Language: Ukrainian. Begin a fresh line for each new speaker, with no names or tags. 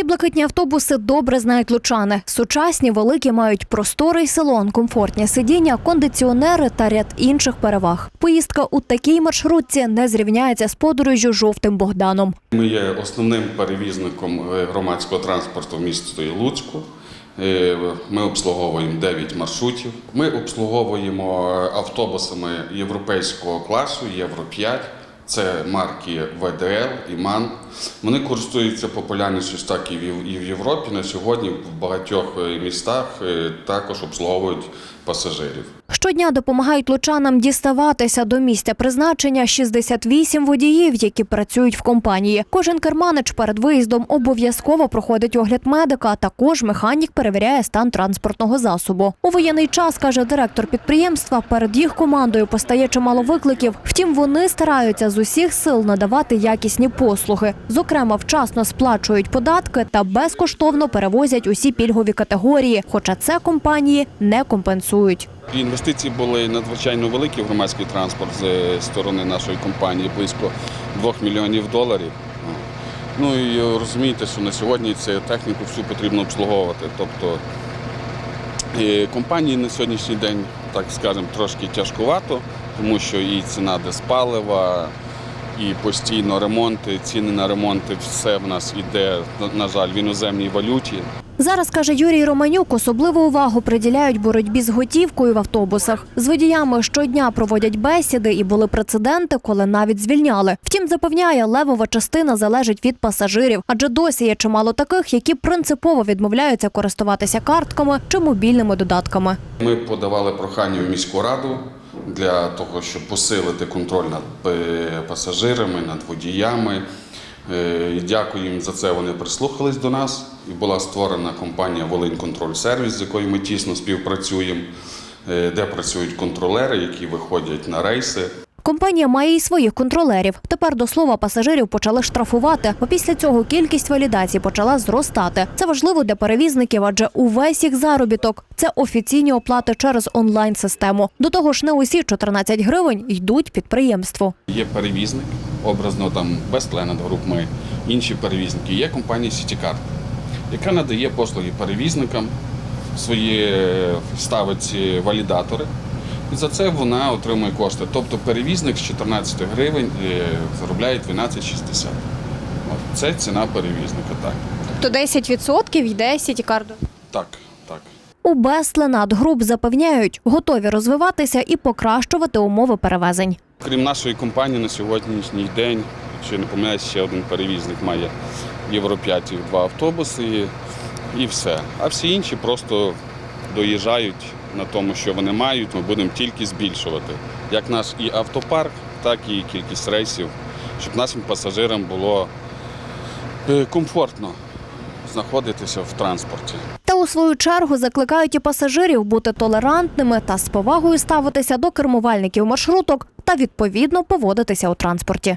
Ці блакитні автобуси добре знають лучани. Сучасні, великі мають просторий салон, комфортні сидіння, кондиціонери та ряд інших переваг. Поїздка у такій маршрутці не зрівняється з подорожжю жовтим Богданом.
Ми є основним перевізником е, громадського транспорту в місті Луцьку. Е, Ми обслуговуємо 9 маршрутів. Ми обслуговуємо е, автобусами європейського класу Євро 5. Це марки ВДЛ і МАН. Вони користуються популярністю так і в і в Європі. На сьогодні в багатьох е, містах е, також обслуговують пасажирів.
Щодня допомагають лучанам діставатися до місця призначення 68 водіїв, які працюють в компанії. Кожен керманич перед виїздом обов'язково проходить огляд медика. а Також механік перевіряє стан транспортного засобу. У воєнний час каже директор підприємства. Перед їх командою постає чимало викликів. Втім, вони стараються з усіх сил надавати якісні послуги. Зокрема, вчасно сплачують податки та безкоштовно перевозять усі пільгові категорії. Хоча це компанії не компенсують.
Інвестиції були надзвичайно великі в громадський транспорт з сторони нашої компанії, близько 2 мільйонів доларів. Ну і розумієте, що на сьогодні цю техніку всю потрібно обслуговувати. Тобто е, компанії на сьогоднішній день, так скажемо, трошки тяжкувато, тому що і ціна диспалива, і постійно ремонти, ціни на ремонти, все в нас на- на жаль, в іноземній валюті.
Зараз каже Юрій Романюк, особливу увагу приділяють боротьбі з готівкою в автобусах. З водіями щодня проводять бесіди і були прецеденти, коли навіть звільняли. Втім, запевняє, левова частина залежить від пасажирів, адже досі є чимало таких, які принципово відмовляються користуватися картками чи мобільними додатками.
Ми подавали прохання в міську раду для того, щоб посилити контроль над е, пасажирами, над водіями. Е, і Дякую їм за це. Вони прислухались до нас. І була створена компанія Волинь Контроль Сервіс, з якою ми тісно співпрацюємо, е, де працюють контролери, які виходять на рейси.
Компанія має і своїх контролерів. Тепер до слова пасажирів почали штрафувати. Бо після цього кількість валідацій почала зростати. Це важливо для перевізників, адже увесь їх заробіток це офіційні оплати через онлайн-систему. До того ж, не усі 14 гривень йдуть підприємству.
Є перевізник, образно там Bestland Group, ми, інші перевізники. Є компанія CityCard, яка надає послуги перевізникам, свої е, ставить валідатори. І за це вона отримує кошти. Тобто перевізник з 14 гривень е, заробляє 12,60. От Це ціна перевізника, так.
То 10% йде сітікарду.
Так, так.
У Бестленад груп запевняють, готові розвиватися і покращувати умови перевезень.
Крім нашої компанії, на сьогоднішній день, я не помиляюсь, ще один перевізник має Євро 5 і два автобуси і, і все. А всі інші просто доїжджають на тому, що вони мають. Ми будемо тільки збільшувати як наш і автопарк, так і кількість рейсів, щоб нашим пасажирам було е, комфортно знаходитися в транспорті.
У свою чергу закликають і пасажирів бути толерантними та з повагою ставитися до кермувальників маршруток та відповідно поводитися у транспорті.